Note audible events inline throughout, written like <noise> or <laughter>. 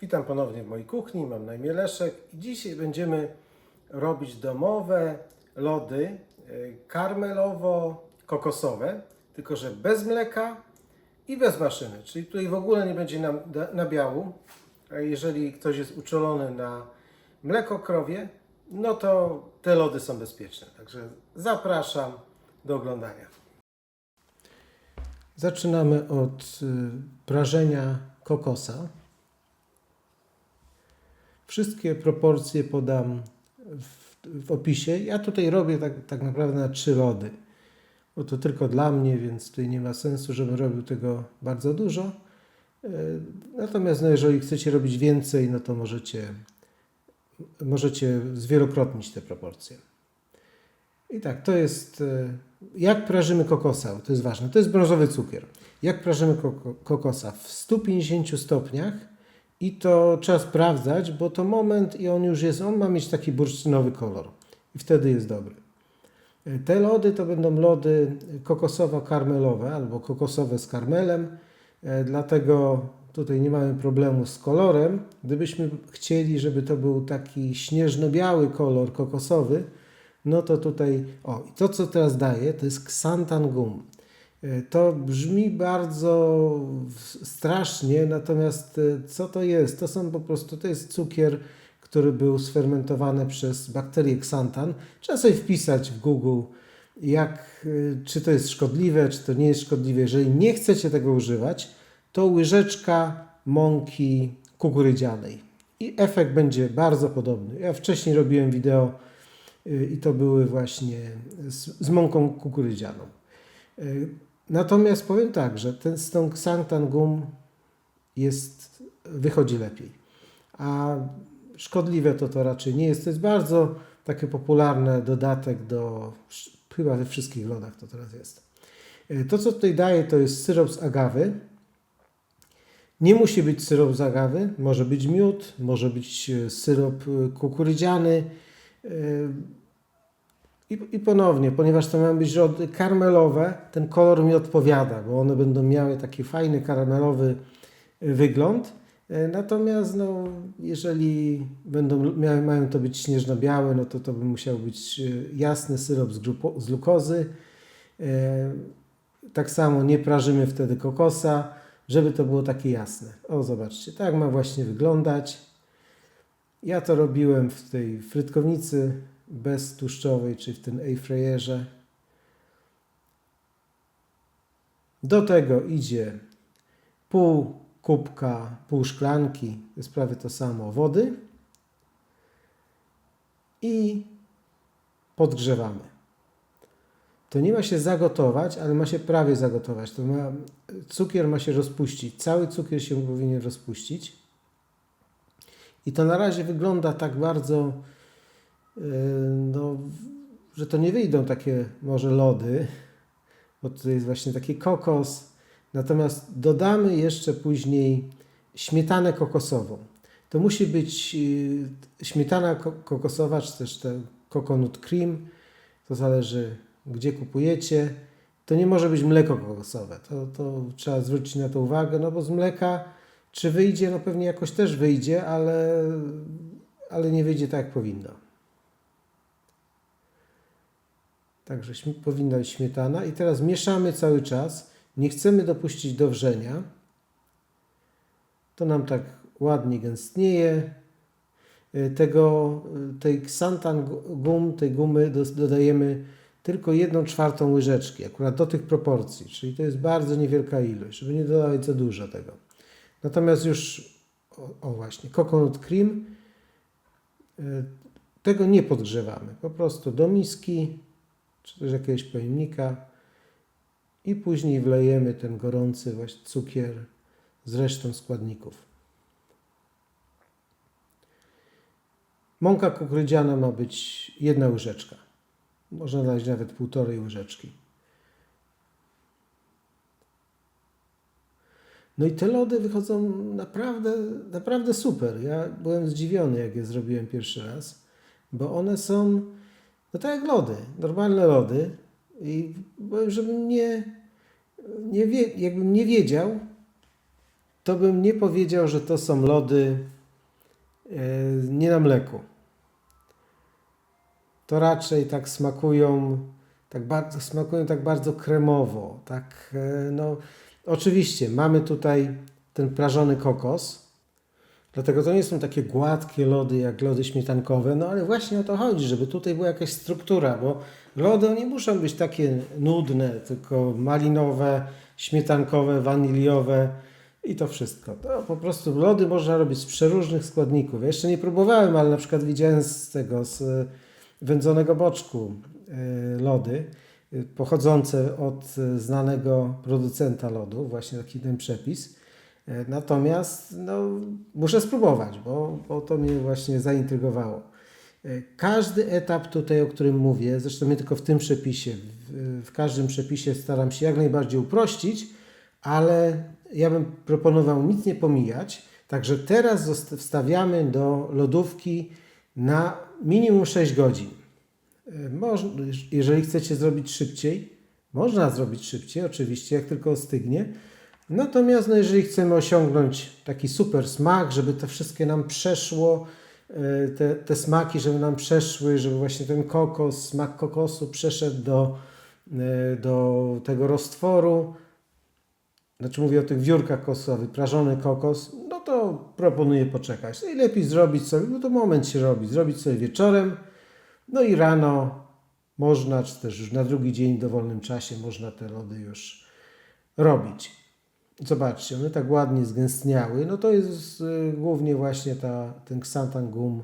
Witam ponownie w mojej kuchni, mam na imię Leszek i dzisiaj będziemy robić domowe lody y, karmelowo-kokosowe, tylko że bez mleka i bez maszyny, czyli tutaj w ogóle nie będzie nam nabiału. Jeżeli ktoś jest uczulony na mleko krowie, no to te lody są bezpieczne. Także zapraszam do oglądania. Zaczynamy od y, prażenia kokosa. Wszystkie proporcje podam w, w opisie. Ja tutaj robię tak, tak naprawdę na trzy lody, bo to tylko dla mnie, więc tutaj nie ma sensu, żebym robił tego bardzo dużo. E, Natomiast no, jeżeli chcecie robić więcej, no to możecie, możecie zwielokrotnić te proporcje. I tak, to jest. e, Jak prażymy kokosa? To jest ważne. To jest brązowy cukier. Jak prażymy koko- kokosa? W 150 stopniach i to trzeba sprawdzać, bo to moment i on już jest, on ma mieć taki bursztynowy kolor i wtedy jest dobry. Te lody to będą lody kokosowo-karmelowe albo kokosowe z karmelem, e, dlatego tutaj nie mamy problemu z kolorem. Gdybyśmy chcieli, żeby to był taki śnieżno-biały kolor kokosowy, no to tutaj, o, i to co teraz daję, to jest Xanthan Gum. E, To brzmi bardzo strasznie, natomiast e, co to jest? To są po prostu, to jest cukier, który był sfermentowany przez bakterię Xanthan. Trzeba sobie wpisać w Google, jak, e, czy to jest szkodliwe, czy to nie jest szkodliwe. Jeżeli nie chcecie tego używać, to łyżeczka mąki kukurydzianej. I efekt będzie bardzo podobny. Ja wcześniej robiłem wideo i to były właśnie z, z mąką kukurydzianą. Natomiast powiem tak, że ten z tą Xanthan Gum jest, wychodzi lepiej. A szkodliwe to to raczej nie jest. To jest bardzo taki popularny dodatek do, chyba we wszystkich lodach to teraz jest. Y, To, co tutaj daję, to jest syrop z agawy. Nie musi być syrop z agawy, może być miód, może być e, syrop e, kukurydziany. I, I ponownie, ponieważ to mają być lody karmelowe, ten kolor mi odpowiada, bo one będą miały taki fajny karamelowy e, wygląd. E, Natomiast no, jeżeli będą miały, mają to być śnieżno-białe, no to to by musiał być e, jasny syrop z, grupo, z glukozy. E, Tak samo nie prażymy wtedy kokosa, żeby to było takie jasne. O, zobaczcie, tak ma właśnie wyglądać. Ja to robiłem w tej frytkownicy beztłuszczowej, czy w tym airfryerze. Do tego idzie pół kubka, pół szklanki, to jest prawie to samo, wody i podgrzewamy. To nie ma się zagotować, ale ma się prawie zagotować. To ma, cukier ma się rozpuścić. Cały cukier się powinien rozpuścić. I to na razie wygląda tak bardzo, no, że to nie wyjdą takie może lody, bo to jest właśnie taki kokos. Natomiast dodamy jeszcze później śmietanę kokosową. To musi być yy, śmietana ko- kokosowa, czy też ten coconut cream. To zależy, gdzie kupujecie. To nie może być mleko kokosowe. To, to trzeba zwrócić na to uwagę, no bo z mleka czy wyjdzie, no pewnie jakoś też wyjdzie, ale, ale nie wyjdzie tak, jak powinno. Także powinna być śmietana. I teraz mieszamy cały czas. Nie chcemy dopuścić do wrzenia. To nam tak ładnie gęstnieje. Y, Tego, y, tej gu- gum, tej gumy dodajemy tylko jedną czwartą łyżeczki, akurat do tych proporcji, czyli to jest bardzo niewielka ilość, żeby nie dodawać za dużo tego. Natomiast już, o, o właśnie, coconut cream, y, tego nie podgrzewamy, po prostu do miski, czy też jakiegoś pojemnika i później wlejemy ten gorący właśnie cukier z resztą składników. Mąka kukurydziana ma być jedna łyżeczka. Można dać nawet półtorej łyżeczki. No i te lody wychodzą naprawdę, naprawdę super. Ja byłem zdziwiony, jak je zrobiłem pierwszy raz, bo one są, no tak jak lody, normalne lody. I żebym nie, nie wie, jakbym nie wiedział, to bym nie powiedział, że to są lody e, nie na mleku. To raczej tak smakują, tak bardzo, smakują tak bardzo kremowo. Tak, e, no, oczywiście mamy tutaj ten prażony kokos, dlatego to nie są takie gładkie lody jak lody śmietankowe, no ale właśnie o to chodzi, żeby tutaj była jakaś struktura, bo lody nie muszą być takie nudne, tylko malinowe, śmietankowe, waniliowe i to wszystko. To po prostu lody można robić z przeróżnych składników. Ja jeszcze nie próbowałem, ale na przykład widziałem z tego, z wędzonego boczku e, lody e, pochodzące od e, znanego producenta lodu, właśnie taki ten przepis. E, Natomiast no, muszę spróbować, bo, bo to mnie właśnie zaintrygowało. E, Każdy etap tutaj, o którym mówię, zresztą nie tylko w tym przepisie, w, w każdym przepisie staram się jak najbardziej uprościć, ale ja bym proponował nic nie pomijać. Także teraz wstawiamy do lodówki na minimum 6 godzin. E, jeżeli chcecie zrobić szybciej, można zrobić szybciej, oczywiście, jak tylko ostygnie. Natomiast no, jeżeli chcemy osiągnąć taki super smak, żeby to wszystkie nam przeszło, e, te, te smaki, żeby nam przeszły, żeby właśnie ten kokos, smak kokosu przeszedł do, e, do tego roztworu, znaczy mówię o tych wiórkach kokosowych, prażony kokos, no to proponuję poczekać. No i lepiej zrobić sobie, bo to moment się robi, zrobić sobie wieczorem, no i rano można, czy też już na drugi dzień w dowolnym czasie można te lody już robić. Zobaczcie, one tak ładnie zgęstniały. No to jest y, głównie właśnie ta, ten ksantan gum.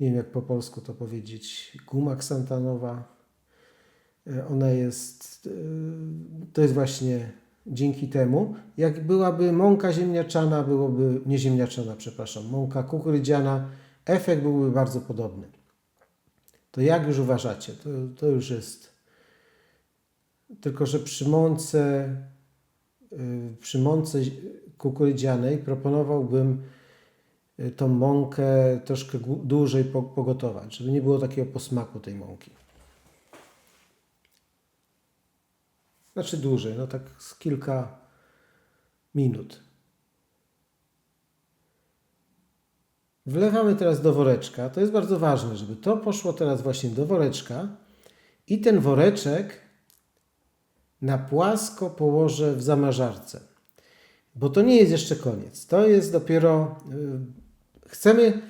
Nie wiem jak po polsku to powiedzieć. Guma ksantanowa. Y, Ona jest, y, to jest właśnie dzięki temu. Jak byłaby mąka ziemniaczana, byłoby, nie ziemniaczana, przepraszam, mąka kukurydziana, efekt byłby bardzo podobny. To jak już uważacie? To, to już jest. Tylko, że przy mące przy mące kukurydzianej proponowałbym y, tą mąkę troszkę dłużej po- pogotować, żeby nie było takiego posmaku tej mąki. Znaczy dłużej, no tak z kilka minut. Wlewamy teraz do woreczka. To jest bardzo ważne, żeby to poszło teraz właśnie do woreczka i ten woreczek na płasko położę w zamrażarce. Bo to nie jest jeszcze koniec. To jest dopiero. y, chcemy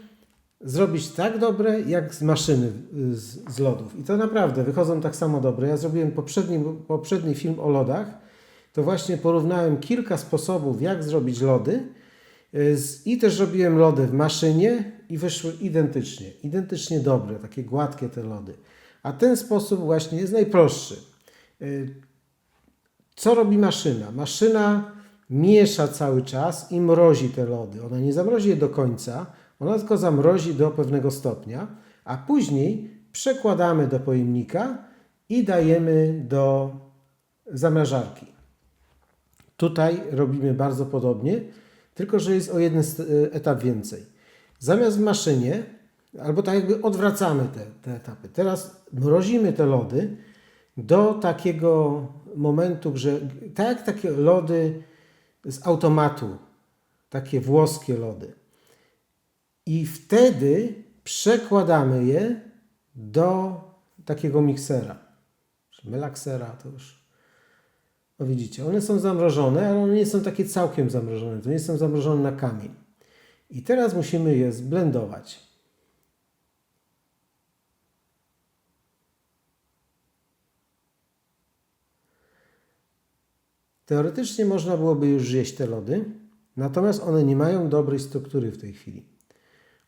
zrobić tak dobre, jak z maszyny y, z, z lodów. I to naprawdę wychodzą tak samo dobre. Ja zrobiłem poprzedni, poprzedni film o lodach. To właśnie porównałem kilka sposobów, jak zrobić lody. Y, I też robiłem lody w maszynie i wyszły identycznie. Identycznie dobre, takie gładkie te lody. A ten sposób właśnie jest najprostszy. Co robi maszyna? Maszyna miesza cały czas i mrozi te lody. Ona nie zamrozi je do końca, ona tylko zamrozi do pewnego stopnia, a później przekładamy do pojemnika i dajemy do zamrażarki. Tutaj robimy bardzo podobnie, tylko że jest o jeden etap więcej. Zamiast w maszynie, albo tak jakby odwracamy te, te etapy. Teraz mrozimy te lody do takiego momentu, że tak takie lody z automatu, takie włoskie lody. I wtedy przekładamy je do takiego miksera, czy melaksera, to już. No widzicie, one są zamrożone, ale one nie są takie całkiem zamrożone, to nie są zamrożone na kamień. I teraz musimy je zblendować. Teoretycznie można byłoby już zjeść te lody, natomiast one nie mają dobrej struktury w tej chwili.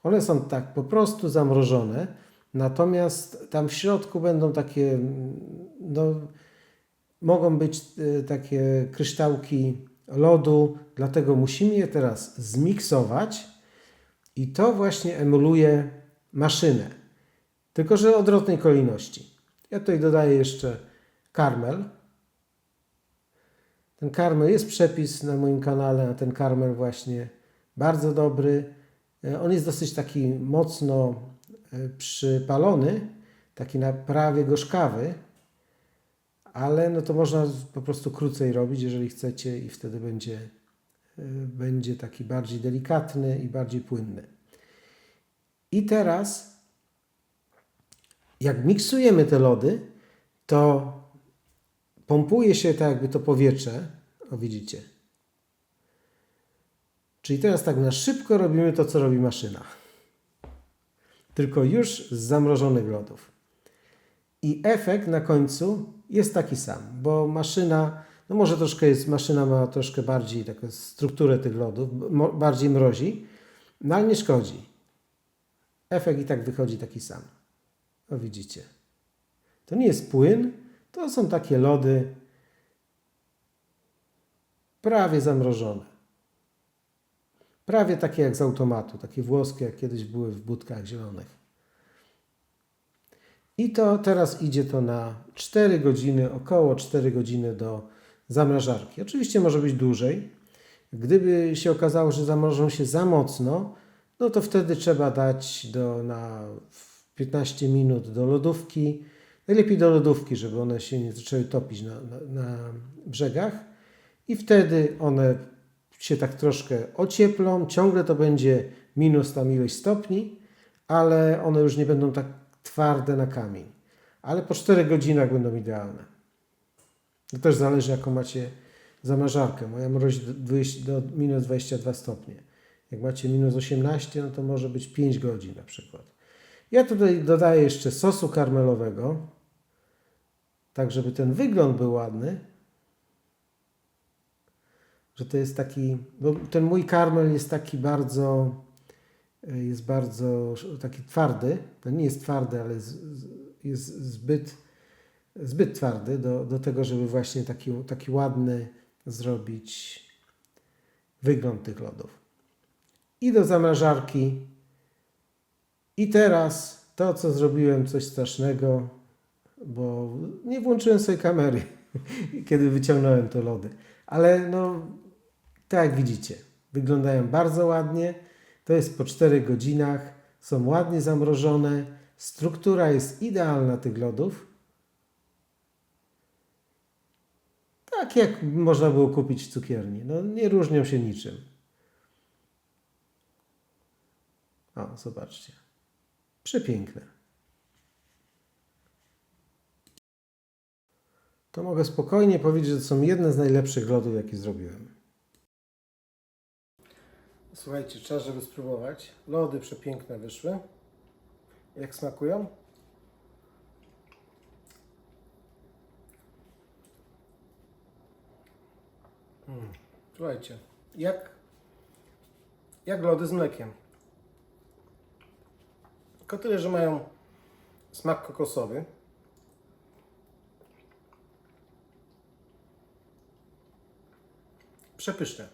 One są tak po prostu zamrożone, natomiast tam w środku będą takie, mm, no, mogą być y, takie kryształki lodu, dlatego musimy je teraz zmiksować i to właśnie emuluje maszynę, tylko że odwrotnej kolejności. Ja tutaj dodaję jeszcze karmel. Ten karmel jest przepis na moim kanale na ten karmel właśnie bardzo dobry. E, On jest dosyć taki mocno e, przypalony, taki na prawie gorzkawy, ale no to można po prostu krócej robić, jeżeli chcecie i wtedy będzie y, będzie taki bardziej delikatny i bardziej płynny. I teraz, jak miksujemy te lody, to pompuje się tak jakby to powietrze. O, widzicie. Czyli teraz tak na szybko robimy to, co robi maszyna. Tylko już z zamrożonych lodów. I efekt na końcu jest taki sam, bo maszyna, no może troszkę jest, maszyna ma troszkę bardziej taką strukturę tych lodów, bardziej mrozi, no ale nie szkodzi. Efekt i tak wychodzi taki sam. O widzicie. To nie jest płyn, to są takie lody prawie zamrożone. Prawie takie jak z automatu, takie włoskie, jak kiedyś były w budkach zielonych. I to teraz idzie to na 4 godziny, około 4 godziny do zamrażarki. Oczywiście może być dłużej. Gdyby się okazało, że zamrożą się za mocno, no to wtedy trzeba dać do, na 15 minut do lodówki. Najlepiej do lodówki, żeby one się nie zaczęły topić na, na, na brzegach. I wtedy one się tak troszkę ocieplą. Ciągle to będzie minus tam ileś stopni, ale one już nie będą tak twarde na kamień. Ale po 4 godzinach będą idealne. To też zależy, jaką macie zamrażarkę. Moja mrozi do, 20 do minus 22 stopnie. Jak macie minus 18, no to może być 5 godzin na przykład. Ja tutaj dodaję jeszcze sosu karmelowego, tak żeby ten wygląd był ładny. Że to jest taki, bo ten mój karmel jest taki bardzo, jest bardzo taki twardy. To nie jest twardy, ale jest zbyt, zbyt twardy do, do tego, żeby właśnie taki, taki ładny zrobić wygląd tych lodów. I do zamrażarki. I teraz to, co zrobiłem, coś strasznego, bo nie włączyłem sobie kamery, <laughs> kiedy wyciągnąłem te lody. Ale no, tak jak widzicie, wyglądają bardzo ładnie. To jest po 4 godzinach, są ładnie zamrożone. Struktura jest idealna tych lodów. Tak jak można było kupić w cukierni. No, nie różnią się niczym. O, zobaczcie. Przepiękne. To mogę spokojnie powiedzieć, że to są jedne z najlepszych lodów, jakie zrobiłem. Słuchajcie, czas, żeby spróbować. Lody przepiękne wyszły. Jak smakują? Mm. Słuchajcie, jak, jak lody z mlekiem. Tylko tyle, że mają smak kokosowy. Przepyszne.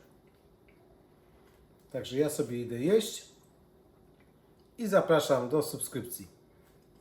Także ja sobie idę jeść i zapraszam do subskrypcji.